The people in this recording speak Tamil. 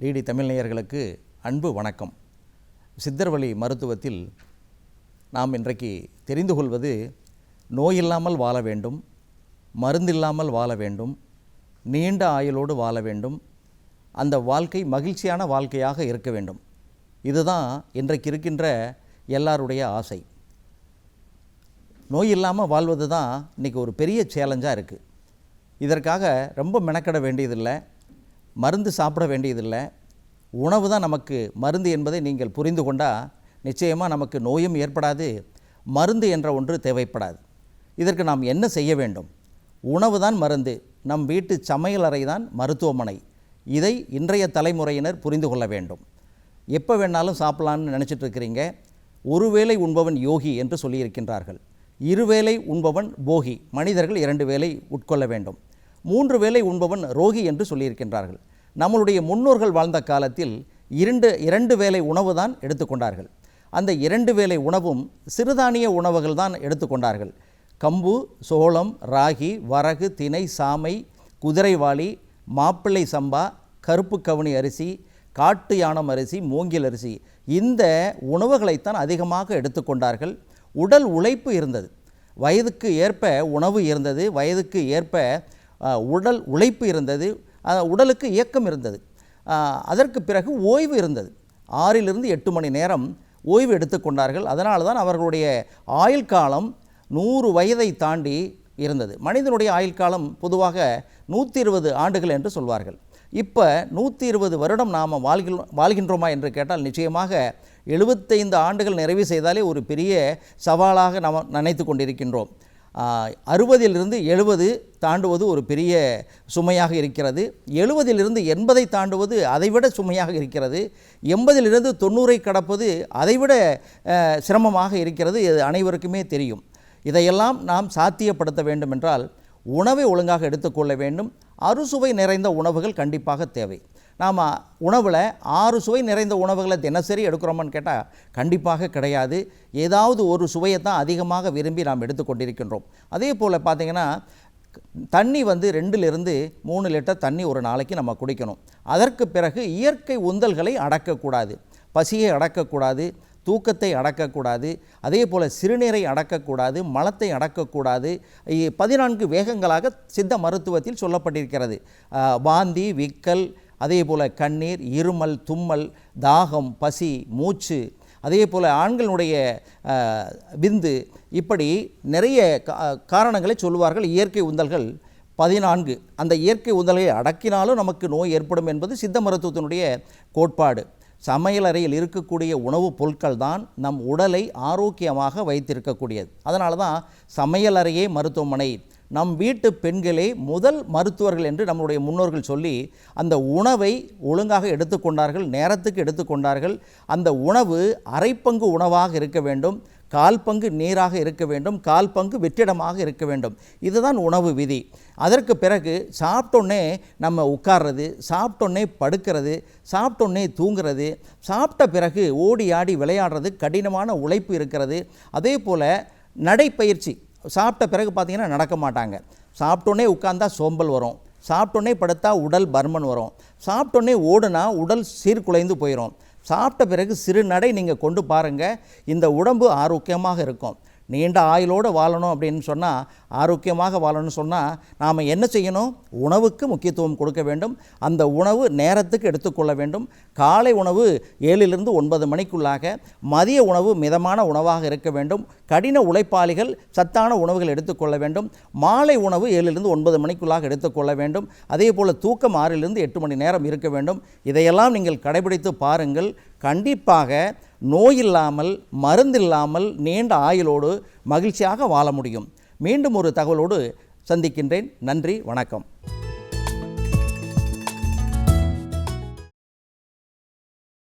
டிடி தமிழ்நேயர்களுக்கு அன்பு வணக்கம். சித்தர்வழி மருத்துவத்தில் நாம் இன்றைக்கு தெரிந்து கொள்வது நோயில்லாமல் வாழ வேண்டும் மருந்தில்லாமல் வாழ வேண்டும் நீண்ட ஆயுளோடு வாழ வேண்டும் அந்த வாழ்க்கை மகிழ்ச்சியான வாழ்க்கையாக இருக்க வேண்டும். இதுதான் இன்றைக்கு இருக்கின்ற எல்லாருடைய ஆசை. நோய் இல்லாமல் வாழ்வது தான் இன்றைக்கி ஒரு பெரிய சேலஞ்சாக இருக்குது இதற்காக ரொம்ப மெனக்கட வேண்டியதில்லை. மருந்து சாப்பிட வேண்டியதில்லை. உணவு தான் நமக்கு மருந்து என்பதை நீங்கள் புரிந்து கொண்டால் நிச்சயமாக நமக்கு நோயும் ஏற்படாது மருந்து என்ற ஒன்று தேவைப்படாது. இதற்கு நாம் என்ன செய்ய வேண்டும்? உணவு தான் மருந்து நம் வீட்டு சமையலறை தான் மருத்துவமனை. இதை இன்றைய தலைமுறையினர் புரிந்து கொள்ள வேண்டும். எப்போ வேணாலும் சாப்பிட்லான்னு நினச்சிட்ருக்கிறீங்க ஒருவேளை உண்பவன் யோகி என்று சொல்லியிருக்கின்றார்கள். இருவேளை உண்பவன் போகி மனிதர்கள் இரண்டு வேளை உட்கொள்ள வேண்டும். மூன்று வேளை உண்பவன் ரோகி என்று சொல்லியிருக்கின்றார்கள். நம்மளுடைய முன்னோர்கள் வாழ்ந்த காலத்தில் இரண்டு இரண்டு வேளை உணவு தான் எடுத்துக்கொண்டார்கள். அந்த இரண்டு வேளை உணவும் சிறுதானிய உணவுகள் தான் எடுத்துக்கொண்டார்கள். கம்பு சோளம் ராகி வரகு திணை சாமை குதிரைவாளி மாப்பிள்ளை சம்பா கருப்பு கவுனி அரிசி காட்டு யானம் அரிசி மூங்கில் அரிசி. இந்த உணவுகளைத்தான் அதிகமாக எடுத்துக்கொண்டார்கள். உடல் உழைப்பு இருந்தது. வயதுக்கு ஏற்ப உணவு இருந்தது. வயதுக்கு ஏற்ப உடல் உழைப்பு இருந்தது உடலுக்கு இயக்கம் இருந்தது. அதற்கு பிறகு ஓய்வு இருந்தது. ஆறிலிருந்து எட்டு மணி நேரம் ஓய்வு எடுத்துக்கொண்டார்கள் அதனால தான் அவர்களுடைய ஆயுள் காலம் நூறு வயதை தாண்டி இருந்தது. மனிதனுடைய ஆயுள் காலம் பொதுவாக நூற்றி இருபது ஆண்டுகள் என்று சொல்வார்கள். இப்போ நூற்றி இருபது வருடம் நாம் வாழ்கில் வாழ்கின்றோமா என்று கேட்டால் நிச்சயமாக எழுபத்தைந்து ஆண்டுகள் நிறைவு செய்தாலே ஒரு பெரிய சவாலாக நாம் நினைத்து கொண்டிருக்கின்றோம். அறுபதிலிருந்து எழுபது தாண்டுவது ஒரு பெரிய சுமையாக இருக்கிறது. எழுபதிலிருந்து எண்பதை தாண்டுவது அதைவிட சுமையாக இருக்கிறது. எண்பதிலிருந்து தொண்ணூறை கடப்பது அதைவிட சிரமமாக இருக்கிறது. இது அனைவருக்குமே தெரியும். இதையெல்லாம் நாம் சாத்தியப்படுத்த வேண்டுமென்றால் உணவை ஒழுங்காக எடுத்துக்கொள்ள வேண்டும். அறுசுவை நிறைந்த உணவுகள் கண்டிப்பாக தேவை. நாம் உணவில் ஆறு சுவை நிறைந்த உணவுகளை தினசரி எடுக்கிறோமான்னு கேட்டால் கண்டிப்பாக கிடையாது. ஏதாவது ஒரு சுவையை தான் அதிகமாக விரும்பி நாம் எடுத்துக்கொண்டிருக்கின்றோம் அதே போல் பார்த்திங்கன்னா தண்ணி வந்து ரெண்டுலேருந்து மூணு லிட்டர் தண்ணி ஒரு நாளைக்கு நம்ம குடிக்கணும். அதற்கு பிறகு இயற்கை உந்தல்களை அடக்கக்கூடாது. பசியை அடக்கக்கூடாது தூக்கத்தை அடக்கக்கூடாது அதே போல் சிறுநீரை அடக்கக்கூடாது மலத்தை அடக்கக்கூடாது. பதினான்கு வேகங்களாக சித்த மருத்துவத்தில் சொல்லப்பட்டிருக்கிறது. வாந்தி விக்கல் அதே போல் கண்ணீர் இருமல் தும்மல் தாகம் பசி மூச்சு அதே போல் ஆண்களுடைய விந்து இப்படி நிறைய காரணங்களை சொல்லுவார்கள். இயற்கை உந்தல்கள் பதினான்கு. அந்த இயற்கை உந்தல்களை அடக்கினாலும் நமக்கு நோய் ஏற்படும் என்பது சித்த மருத்துவத்தினுடைய கோட்பாடு. சமையலறையில் இருக்கக்கூடிய உணவுப் பொருட்கள் தான் நம் உடலை ஆரோக்கியமாக வைத்திருக்கக்கூடியது. அதனால தான் சமையலறையே மருத்துவமனை நம் வீட்டு பெண்களே முதல் மருத்துவர்கள் என்று நம்முடைய முன்னோர்கள் சொல்லி அந்த உணவை ஒழுங்காக எடுத்துக்கொண்டார்கள் நேரத்துக்கு எடுத்துக்கொண்டார்கள். அந்த உணவு அரைப்பங்கு உணவாக இருக்க வேண்டும் கால் பங்கு நீராக இருக்க வேண்டும் கால் பங்கு வெற்றிடமாக இருக்க வேண்டும். இதுதான் உணவு விதி. அதற்கு பிறகு சாப்பிட்டோன்னே நம்ம உட்கார்றது சாப்பிட்டோன்னே படுக்கிறது சாப்பிட்டோன்னே தூங்குறது சாப்பிட்ட பிறகு ஓடி ஆடி விளையாடுறது கடினமான உழைப்பு இருக்கிறது. அதே போல் நடைப்பயிற்சி. சாப்பிட்ட பிறகு பார்த்திங்கன்னா நடக்க மாட்டாங்க. சாப்பிட்டோன்னே உட்கார்ந்தா சோம்பல் வரும். சாப்பிட்டோன்னே படுத்தா உடல் பர்மன் வரும். சாப்பிட்டோன்னே ஓடுனா உடல் சீர்குலைந்து போயிடும் சாப்பிட்ட பிறகு சிறு நடை நீங்கள் கொண்டு பாருங்கள் இந்த உடம்பு ஆரோக்கியமாக இருக்கும். நீண்ட ஆயுளோடு வாழணும் அப்படின்னு சொன்னால் ஆரோக்கியமாக வாழணும்னு சொன்னால் நாம் என்ன செய்யணும்? உணவுக்கு முக்கியத்துவம் கொடுக்க வேண்டும். அந்த உணவு நேரத்துக்கு எடுத்துக்கொள்ள வேண்டும். காலை உணவு ஏழிலிருந்து ஒன்பது மணிக்குள்ளாக மதிய உணவு மிதமான உணவாக இருக்க வேண்டும். கடின உழைப்பாளிகள் சத்தான உணவுகள் எடுத்துக்கொள்ள வேண்டும். மாலை உணவு ஏழிலிருந்து ஒன்பது மணிக்குள்ளாக எடுத்துக்கொள்ள வேண்டும். அதே போல் தூக்கம் ஆறிலிருந்து எட்டு மணி நேரம் இருக்க வேண்டும். இதையெல்லாம் நீங்கள் கடைபிடித்து பாருங்கள். கண்டிப்பாக நோய் இல்லாமல் மருந்தில்லாமல் நீண்ட ஆயுளோடு மகிழ்ச்சியாக வாழ முடியும். மீண்டும் ஒரு தகவலோடு சந்திக்கின்றேன். நன்றி வணக்கம்.